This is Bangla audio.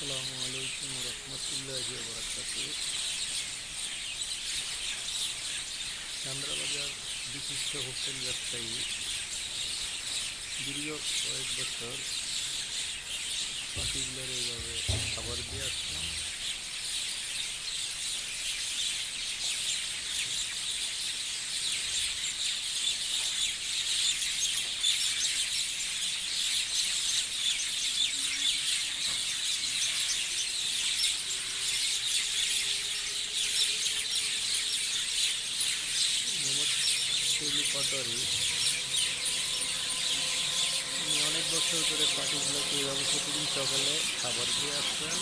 আসসালামু আলাইকুম রহমতুল্লাহ বরাকাত চান্দ্রাবাজার বিশিষ্ট হোটেল ব্যবসায়ী দীর্ঘ কয়েক বছর পাখিগুলোর এইভাবে শিউলি কদরি। আমি অনেক বছর ধরে পাখিগুলোকে এইভাবে প্রতিদিন সকালে খাবার দিয়ে আসছেন।